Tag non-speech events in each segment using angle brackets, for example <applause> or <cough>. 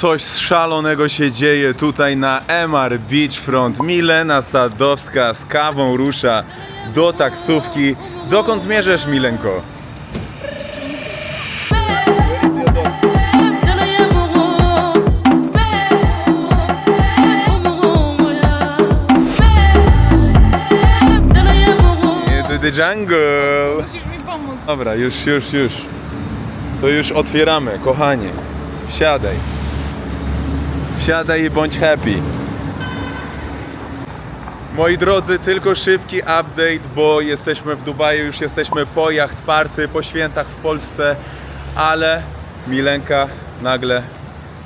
Coś szalonego się dzieje tutaj na MR Beachfront. Milena Sadowska z kawą rusza do taksówki. Dokąd zmierzasz, Milenko? Into the jungle. Musisz mi pomóc. Dobra, już, już, już. To już otwieramy, kochanie. Wsiadaj. Wsiadaj i bądź happy. Moi drodzy, tylko szybki update, bo jesteśmy w Dubaju, już jesteśmy po jacht party, po świętach w Polsce, ale Milenka nagle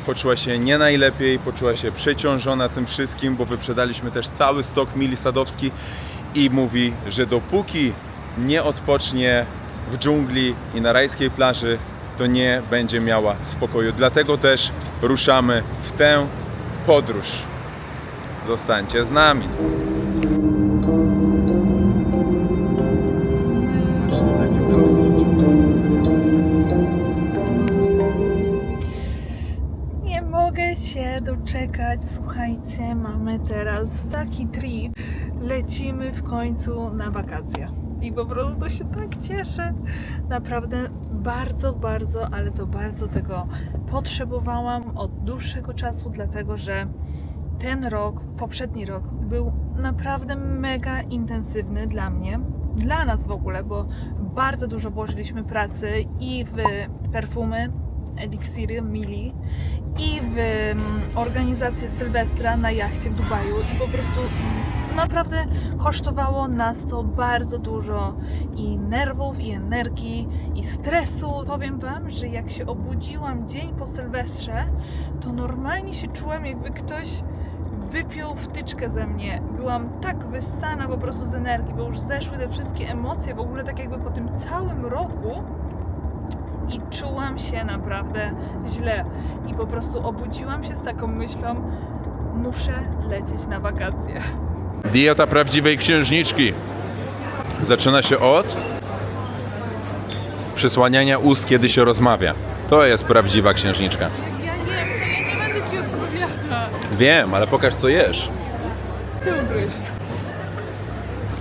poczuła się nie najlepiej, poczuła się przeciążona tym wszystkim, bo wyprzedaliśmy też cały stok Mili Sadowski i mówi, że dopóki nie odpocznie w dżungli i na rajskiej plaży, to nie będzie miała spokoju. Dlatego też ruszamy w tę podróż. Zostańcie z nami. Nie mogę się doczekać. Słuchajcie, mamy teraz taki trip. Lecimy w końcu na wakacje. I po prostu się tak cieszę. Naprawdę bardzo, bardzo, ale to bardzo tego potrzebowałam od dłuższego czasu, dlatego że ten rok, poprzedni rok był naprawdę mega intensywny dla mnie, dla nas w ogóle, bo bardzo dużo włożyliśmy pracy i w perfumy, eliksiry, mili i w mm, organizację Sylwestra na jachcie w Dubaju i po prostu naprawdę kosztowało nas to bardzo dużo i nerwów, i energii, i stresu. Powiem Wam, że jak się obudziłam dzień po Sylwestrze, to normalnie się czułam jakby ktoś wypiął wtyczkę ze mnie. Byłam tak wyssana po prostu z energii, bo już zeszły te wszystkie emocje, w ogóle tak jakby po tym całym roku i czułam się naprawdę źle. I po prostu obudziłam się z taką myślą, muszę lecieć na wakacje. Dieta prawdziwej księżniczki. Zaczyna się od przysłaniania ust, kiedy się rozmawia. To jest prawdziwa księżniczka. Ja jem, to ja nie będę Ci odpowiadać. Wiem, ale pokaż co jesz. Ty ugryź.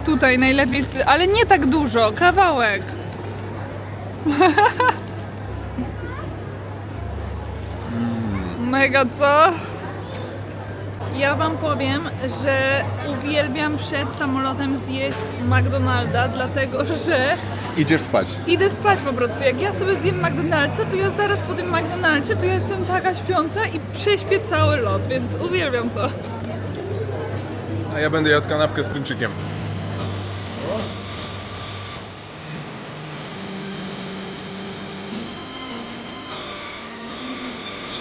Tutaj najlepiej, z- ale nie tak dużo, kawałek. <laughs> Mega co? Ja wam powiem, że uwielbiam przed samolotem zjeść McDonalda, dlatego że Idziesz spać. idę spać po prostu. Jak ja sobie zjem McDonald'sa, to ja zaraz po tym McDonald'sie to ja jestem taka śpiąca i prześpię cały lot, więc uwielbiam to. A ja będę jadł kanapkę z tuńczykiem.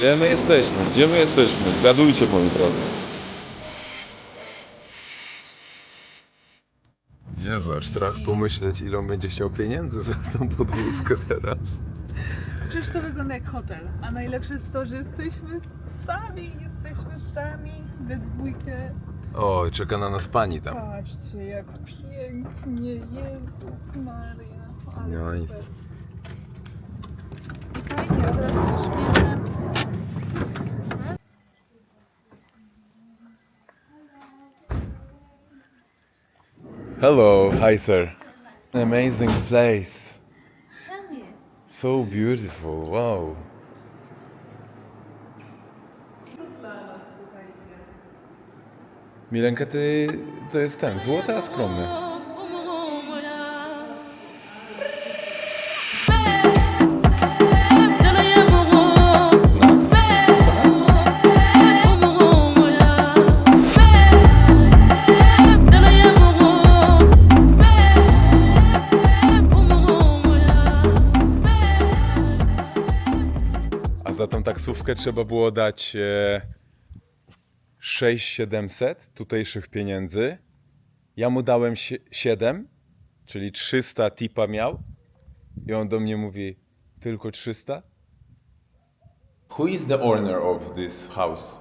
Gdzie my jesteśmy? Gdzie my jesteśmy? Zgadujcie, moi drodzy. Jezu, aż strach pomyśleć, ile on będzie chciał pieniędzy za tą podwózkę teraz. Przecież to wygląda jak hotel, a najlepsze jest to, że jesteśmy sami, jesteśmy sami we dwójkę. O, czeka na nas pani tam. Patrzcie, jak pięknie, Jezus Maria. Ale Nice. super. I fajnie, od razu się. Hello, hi sir. Amazing place. So beautiful, wow. Milenka, ty to jest ten, złoty, a skromny. Trzeba było dać e, 6700 tutejszych pieniędzy. Ja mu dałem sie- 7, czyli 300 tipa miał. I on do mnie mówi, tylko 300? Who is the owner of this house?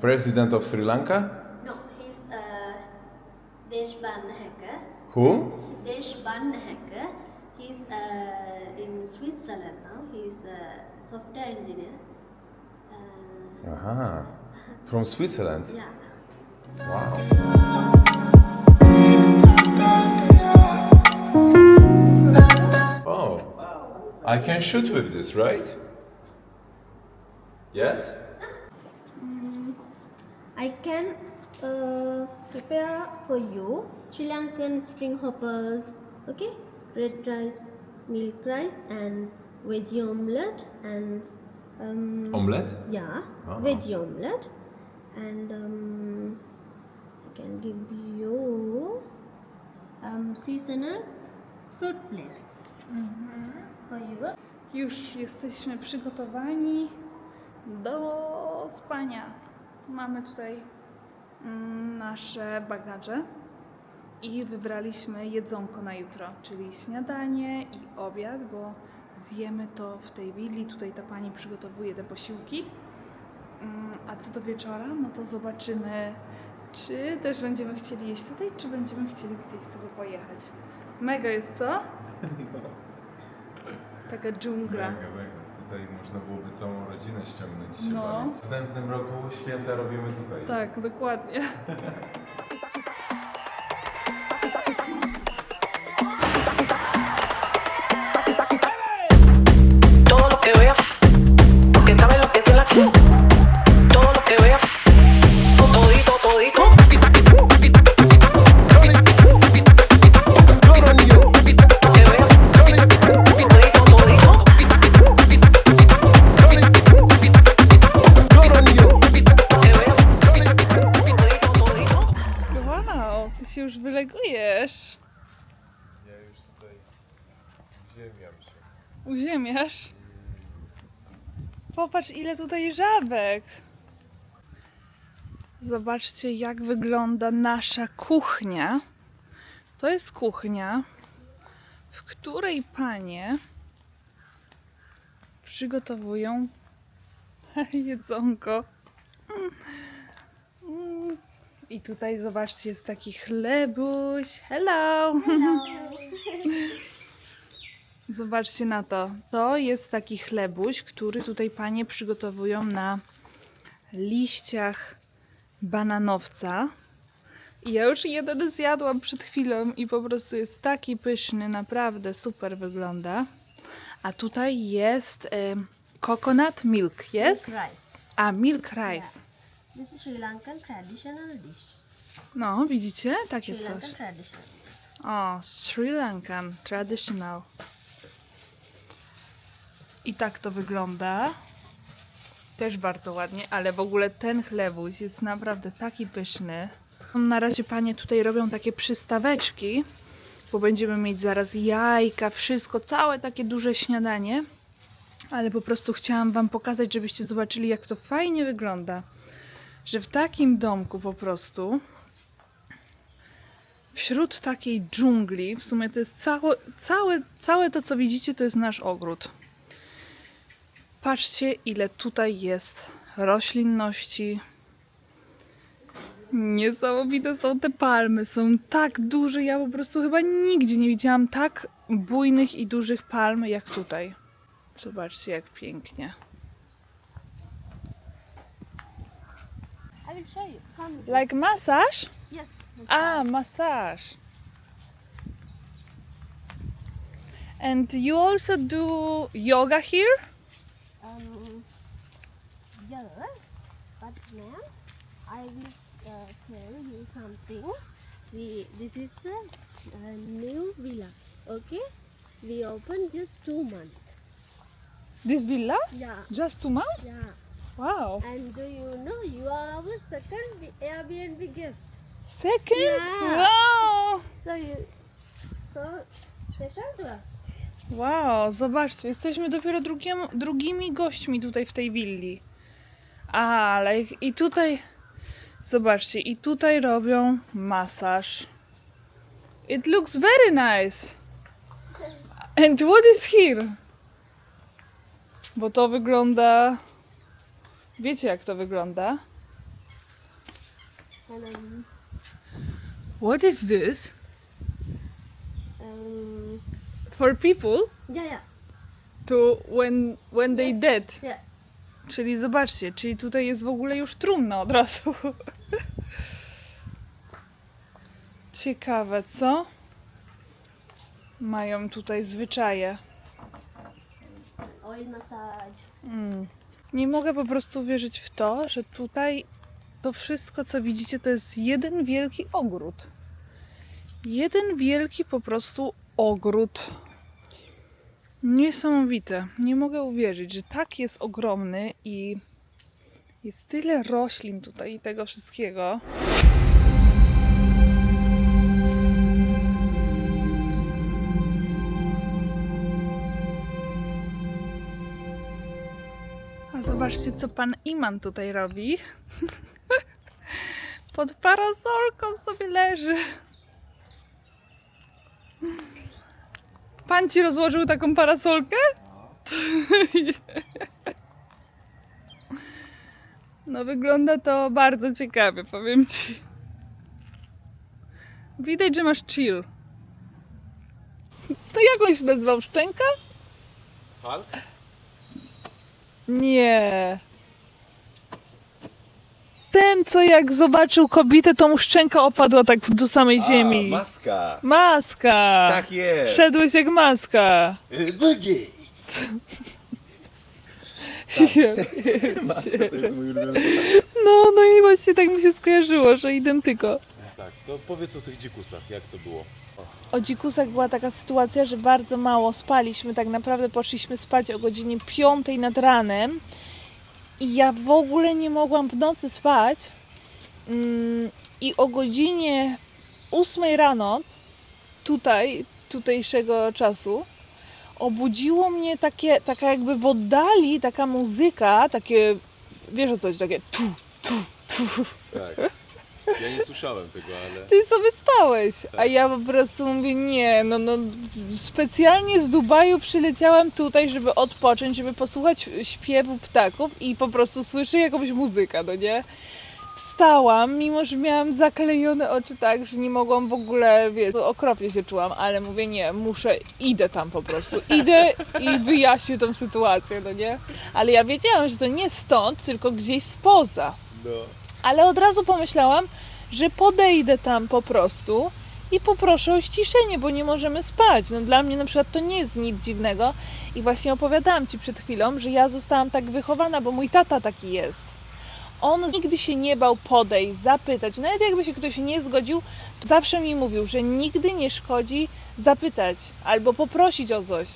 President of Sri Lanka? No, he's uh, Deshban hacker. Who? Deshban hacker. He's uh, in Switzerland now. He's a software engineer. Aha. From Switzerland. Yeah. Wow. Oh. I can shoot with this, right? Yes? I can uh, prepare for you Sri Lankan string hoppers, okay? Red rice, milk rice, and veggie omelette, and um, Omelette? yeah, Ah. veggie omelette, and um, I can give you um, seasonal fruit plate for you. Już jesteśmy przygotowani do spania. Mamy tutaj mm, nasze bagaże i wybraliśmy jedzonko na jutro, czyli śniadanie i obiad, bo zjemy to w tej willi. Tutaj ta pani przygotowuje te posiłki. Mm, A co do wieczora, no to zobaczymy, czy też będziemy chcieli jeść tutaj, czy będziemy chcieli gdzieś sobie pojechać. Mega jest, co? <laughs> Taka dżungla. Mega, mega. Tutaj można byłoby całą rodzinę ściągnąć i się No. bawić. W następnym roku święta robimy tutaj. Tak, dokładnie. <laughs> się już wylegujesz. Ja już tutaj ziemiam się. Uziemiasz. Popatrz, ile tutaj żabek. Zobaczcie, jak wygląda nasza kuchnia. To jest kuchnia, w której panie przygotowują <laughs> jedzonko. I tutaj zobaczcie, jest taki chlebuś. Hello! <laughs> Zobaczcie na to. To jest taki chlebuś, który tutaj panie przygotowują na liściach bananowca. I ja już jeden zjadłam przed chwilą i po prostu jest taki pyszny, naprawdę super wygląda. A tutaj jest em, coconut milk, jest? Rice. A, milk rice. This is Sri Lankan traditional dish. No, widzicie? Takie Sri coś. Traditional. O, Sri Lankan, traditional. I tak to wygląda. Też bardzo ładnie, ale w ogóle ten chlebuś jest naprawdę taki pyszny. Na razie panie tutaj robią takie przystaweczki, bo będziemy mieć zaraz jajka, wszystko, całe takie duże śniadanie. Ale po prostu chciałam wam pokazać, żebyście zobaczyli, jak to fajnie wygląda. Że w takim domku po prostu wśród takiej dżungli, w sumie to jest całe, całe, całe to, co widzicie, to jest nasz ogród. Patrzcie, ile tutaj jest roślinności. Niesamowite są te palmy, są tak duże. Ja po prostu chyba nigdzie nie widziałam tak bujnych i dużych palm jak tutaj. Zobaczcie, jak pięknie. I show you. Come. Like massage? Yes. Ah, massage. And you also do yoga here? Um, yeah, but ma'am, I will uh, tell you something. We this is a, a new villa. Okay, we opened just two months. This villa? Yeah, Just two months? yeah. Wow. And do you know you are our second Airbnb guest? Second? Yeah. Wow. So you so special to us. Wow, zobaczcie, jesteśmy dopiero drugim, drugimi gośćmi tutaj w tej willi. Ale i tutaj, zobaczcie, i tutaj robią masaż. It looks very nice. And what is here? Bo to wygląda. Wiecie, jak to wygląda? Um, What is this? um For people yeah yeah to when when they Yes, dead yeah Czyli zobaczcie, czyli tutaj jest w ogóle już trumna od razu. <laughs> Ciekawe, co? Mają tutaj zwyczaje. Oil massage. Mm. Nie mogę po prostu wierzyć w to, że tutaj to wszystko, co widzicie, to jest jeden wielki ogród. Jeden wielki po prostu ogród. Niesamowite. Nie mogę uwierzyć, że tak jest ogromny i jest tyle roślin tutaj i tego wszystkiego. Zobaczcie, co pan Iman tutaj robi. <laughs> Pod parasolką sobie leży. Pan ci rozłożył taką parasolkę? <laughs> No wygląda to bardzo ciekawie, powiem ci. Widać, że masz chill. To jak on się nazywał? Szczęka? Nie. Ten, co jak zobaczył kobietę, to mu szczęka opadła tak do samej ziemi. maska. Maska! Tak jest. Szedłeś jak maska. Bugi. <laughs> Ja <laughs> Maska to jest mój ulubiony. No, no i właśnie tak mi się skojarzyło, że identyko. Tak, to powiedz o tych dzikusach, jak to było. O dzikusach była taka sytuacja, że bardzo mało spaliśmy. Tak naprawdę poszliśmy spać o godzinie 5 nad ranem i ja w ogóle nie mogłam w nocy spać. Mm, I o godzinie 8 rano, tutaj, tutejszego czasu, obudziło mnie takie, taka jakby w oddali taka muzyka, takie, wiesz o co chodzi, takie tu, tu, tu. Tak. Ja nie słyszałem tego, ale... Ty sobie spałeś, a ja po prostu mówię, nie, no, no specjalnie z Dubaju przyleciałam tutaj, żeby odpocząć, żeby posłuchać śpiewu ptaków i po prostu słyszę jakąś muzykę, no nie? Wstałam, mimo że miałam zaklejone oczy tak, że nie mogłam w ogóle, wiesz, okropnie się czułam, ale mówię, nie, muszę, idę tam po prostu, idę i wyjaśnię tą sytuację, no nie? Ale ja wiedziałam, że to nie stąd, tylko gdzieś spoza. No. Ale od razu pomyślałam, że podejdę tam po prostu i poproszę o ściszenie, bo nie możemy spać. No dla mnie na przykład to nie jest nic dziwnego. I właśnie opowiadałam Ci przed chwilą, że ja zostałam tak wychowana, bo mój tata taki jest. On nigdy się nie bał podejść, zapytać. Nawet jakby się ktoś nie zgodził, zawsze mi mówił, że nigdy nie szkodzi zapytać albo poprosić o coś.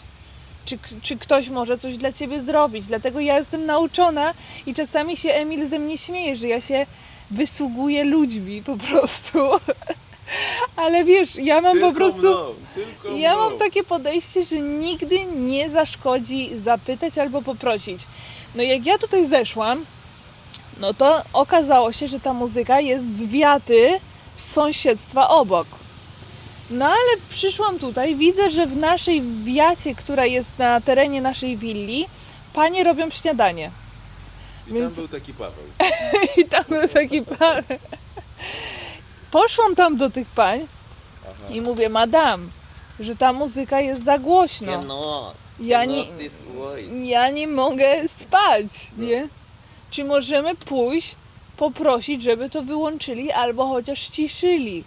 Czy, czy ktoś może coś dla ciebie zrobić? Dlatego ja jestem nauczona i czasami się Emil ze mnie śmieje, że ja się wysługuję ludźmi po prostu. <laughs> Ale wiesz, ja mam po prostu. tylko Ja mam takie podejście, że nigdy nie zaszkodzi zapytać albo poprosić. No jak ja tutaj zeszłam, no to okazało się, że ta muzyka jest z wiaty z sąsiedztwa obok. No ale przyszłam tutaj, widzę, że w naszej wiacie, która jest na terenie naszej willi, panie robią śniadanie. I Więc- <laughs> tam był taki Paweł. I tam był taki pan. Poszłam tam do tych pań i mówię, madam, że ta muzyka jest za głośno. Cannot. Ja nie, ja nie mogę spać, nie? Czy możemy pójść, poprosić, żeby to wyłączyli albo chociaż ściszyli?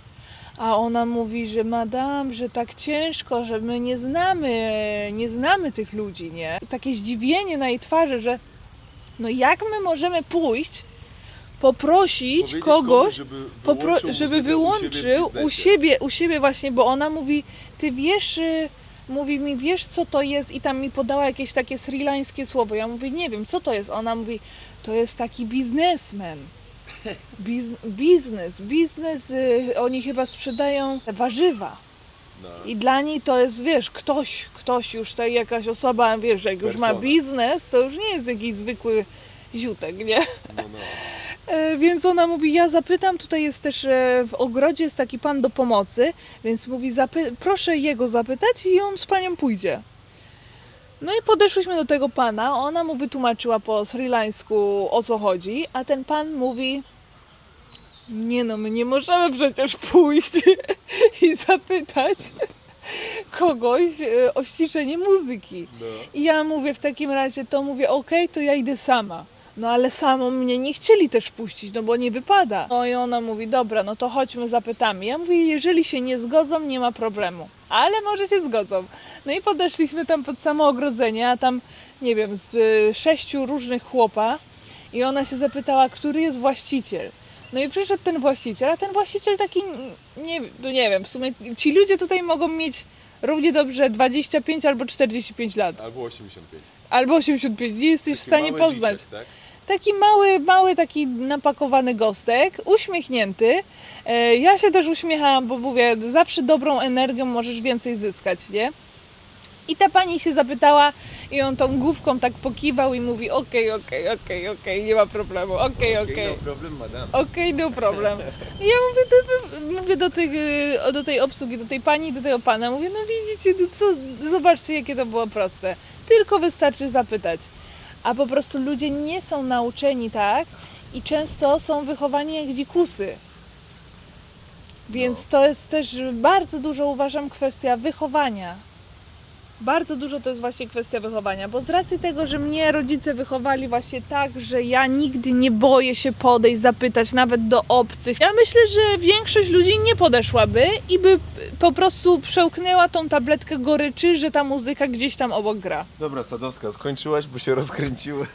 A ona mówi, że madam, że tak ciężko, że my nie znamy, nie znamy tych ludzi, nie? Takie zdziwienie na jej twarzy, że no jak my możemy pójść, poprosić kogoś, żeby popro- wyłączył żeby wyłączył u siebie, u siebie, u siebie właśnie, bo ona mówi, ty wiesz, y, mówi mi, wiesz co to jest i tam mi podała jakieś takie srilańskie słowo. Ja mówię, nie wiem, co to jest. Ona mówi, to jest taki biznesmen. Biz, biznes, biznes, y, oni chyba sprzedają warzywa. No. I dla niej to jest, wiesz, ktoś, ktoś już, tak jakaś osoba, wiesz, jak już ma Persona. biznes, to już nie jest jakiś zwykły ziutek, nie? No, no. <laughs> E, Więc ona mówi, ja zapytam, tutaj jest też e, w ogrodzie jest taki pan do pomocy, więc mówi, zapy- proszę jego zapytać i on z panią pójdzie. No i podeszłyśmy do tego pana, ona mu wytłumaczyła po srilańsku o co chodzi, a ten pan mówi, nie no, my nie możemy przecież pójść <laughs> i zapytać kogoś e, o ściszenie muzyki. no. I ja mówię w takim razie, to mówię, okej, to ja idę sama. No ale samą mnie nie chcieli też puścić, no bo nie wypada. No i ona mówi, dobra, no to chodźmy, zapytamy. Ja mówię, jeżeli się nie zgodzą, nie ma problemu. Ale może się zgodzą. No i podeszliśmy tam pod samo ogrodzenie, a tam, nie wiem, z y, sześciu różnych chłopa i ona się zapytała, który jest właściciel. No i przyszedł ten właściciel, a ten właściciel taki, nie, no nie wiem, w sumie ci ludzie tutaj mogą mieć równie dobrze 25 albo 45 lat. Albo 85. Albo 85, nie jesteś w Taki stanie mały poznać. dziczek, tak? Taki mały, mały, taki napakowany gostek, uśmiechnięty. E, Ja się też uśmiechałam, bo mówię, zawsze dobrą energią możesz więcej zyskać, nie? I ta pani się zapytała i on tą główką tak pokiwał i mówi okej, okej, okej, okej, nie ma problemu, okej, okej. No problem, madam. Okej, no problem. I ja mówię do, mówię do, tych, y, do tej obsługi, do tej pani, do tego pana, mówię, no widzicie, no co, zobaczcie jakie to było proste. Tylko wystarczy zapytać. A po prostu ludzie nie są nauczeni tak i często są wychowani jak dzikusy. Więc to jest też bardzo dużo, uważam, kwestia wychowania. Bardzo dużo to jest właśnie kwestia wychowania, bo z racji tego, że mnie rodzice wychowali właśnie tak, że ja nigdy nie boję się podejść, zapytać nawet do obcych. Ja myślę, że większość ludzi nie podeszłaby i by po prostu przełknęła tą tabletkę goryczy, że ta muzyka gdzieś tam obok gra. Dobra, Sadowska, skończyłaś, bo się rozkręciłaś.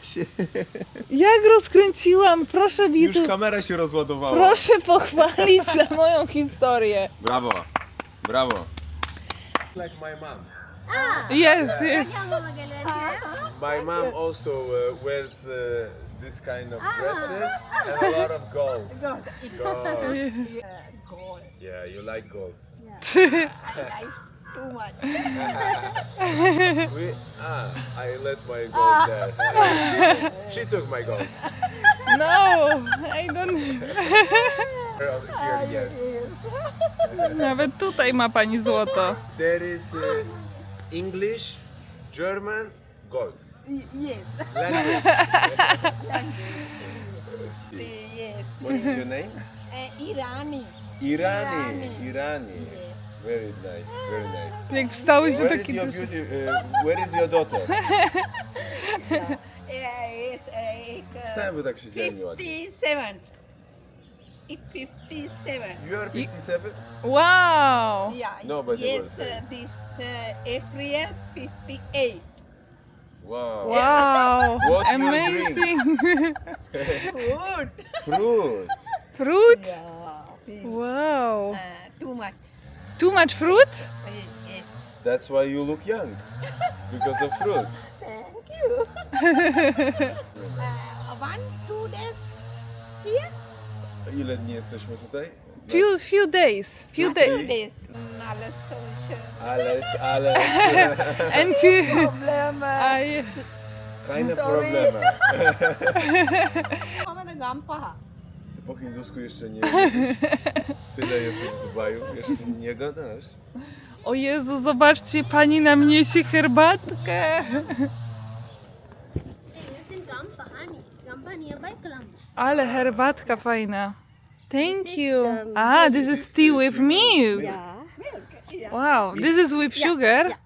<laughs> Jak rozkręciłam, proszę mi Już tu, kamera się rozładowała. proszę pochwalić za moją historię. Brawo, brawo. Like my mom. Jest, yes. My mom also uh, wears uh, this kind of dresses and a lot of gold. <laughs> Gold. Gold. Yeah, you like gold. Yeah. I like Too much. <laughs> We, ah, I let my gold there. She took my gold. No, I don't... Here, yes. Nawet tutaj ma pani złoto. There is uh, English, German, gold. Y- Yes. Language. <laughs> Yes. What is your name? Uh, Irani. Irani. Irani. Irani. Very nice, very nice. Jak wstały się Where is your beauty? Uh, where is your daughter? <laughs> Uh, yes, uh, Sam by tak siedziałem nieładnie. 57. It's 57. You are 57? Wow! Yeah. No, but they yes, will uh, this uh, April 58. Wow. Wow! <laughs> What you Amazing! Good. <laughs> Fruit. Fruit? Yeah. Wow! Uh, too much. Too much fruit? Yes. That's why you look young. Because of fruit. <laughs> Thank you. Ile dni jesteśmy tutaj? Few, few days. Few days. days. Mm, ale social Ale, ale, <laughs> And few... problem. Uh, I... fajne Sorry. problemy. <laughs> Mamy gampa. Ty po hindusku jeszcze nie Tyle jesteś w Dubaju, jeszcze nie gadasz. O Jezu, zobaczcie, pani nam niesie herbatkę. It's in Gampa, honey. Gampa nearby Colombo. Ale herbatka fajna. Thank This is, you. um, Ah, this is tea with milk. Yeah. Wow, this is with sugar.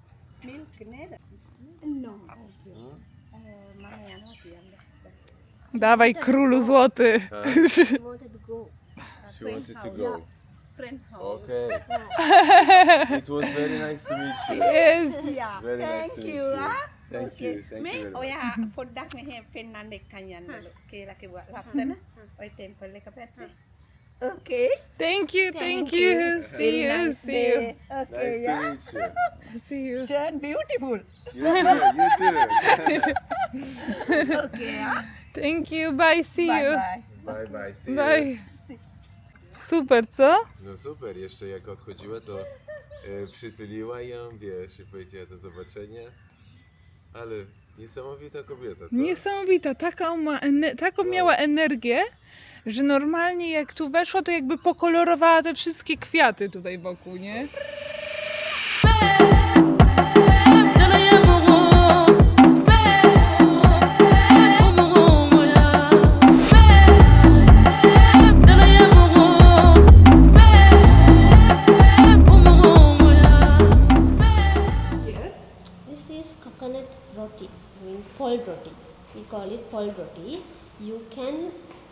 Milk neither. No. Uh, mana yang mati yang Dawaj królu złoty. <laughs> She wanted to go. She wanted to go. friend house. Okay. <laughs> It was very nice to meet you. Yes. Yeah. Very nice Thank to meet you. you. ah. Thank you, thank Me, you very oh much. ya, produk ni he penan de kanyan dulu. Kira ke Okay. Thank you, thank you. See you, see you. Okay, Nice yeah. to meet you. See you. Jen, beautiful. You too, you too. <laughs> Okay, ah. Thank you, bye, see Bye you. bye. Bye bye, see you. Bye. Super, co? No super, jeszcze jak odchodziła to e, przytuliła ją, wiesz, i powiedziała do zobaczenia. Ale niesamowita kobieta, co? Niesamowita, taką, ma ene- taką miała energię, że normalnie jak tu weszła, to jakby pokolorowała te wszystkie kwiaty tutaj wokół, nie?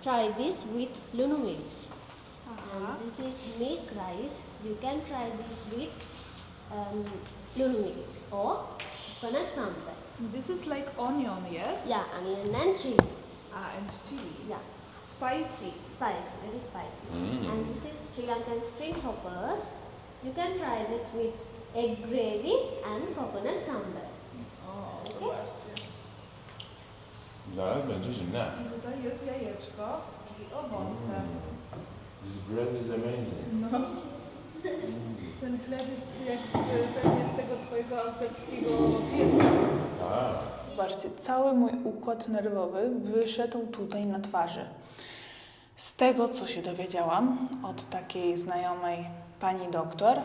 Try this with lunumis. And this is milk rice. You can try this with um, lunumis or coconut sambar. This is like onion, yes? Yeah, onion and chili. Ah, and chili. Yeah, Spicy. spicy, very spicy. And this is Sri Lankan spring hoppers. You can try this with egg gravy and coconut sambar. Zaraz będzie zimne. I tutaj jest jajeczko i owoce. This bread is amazing. No. <laughs> Ten chleb jest jak z, pewnie z tego twojego austerskiego pieca. Tak. Zobaczcie, cały mój układ nerwowy wyszedł tutaj na twarzy. Z tego, co się dowiedziałam od takiej znajomej pani doktor,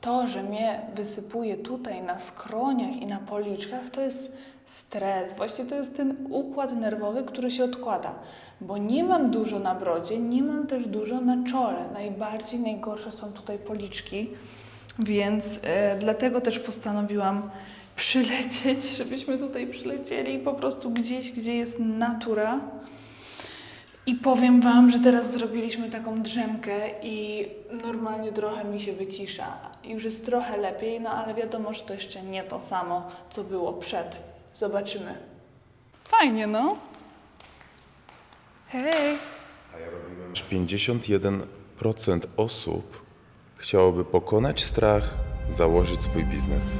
to, że mnie wysypuje tutaj na skroniach i na policzkach, to jest stres. Właściwie to jest ten układ nerwowy, który się odkłada. Bo nie mam dużo na brodzie, nie mam też dużo na czole. Najbardziej, najgorsze są tutaj policzki. Więc e, dlatego też postanowiłam przylecieć, <laughs> żebyśmy tutaj przylecieli po prostu gdzieś, gdzie jest natura. I powiem Wam, że teraz zrobiliśmy taką drzemkę i normalnie trochę mi się wycisza. Już jest trochę lepiej, no ale wiadomo, że to jeszcze nie to samo, co było przed. Zobaczymy. Fajnie, no. Hej! Aż 51% osób chciałoby pokonać strach, założyć swój biznes.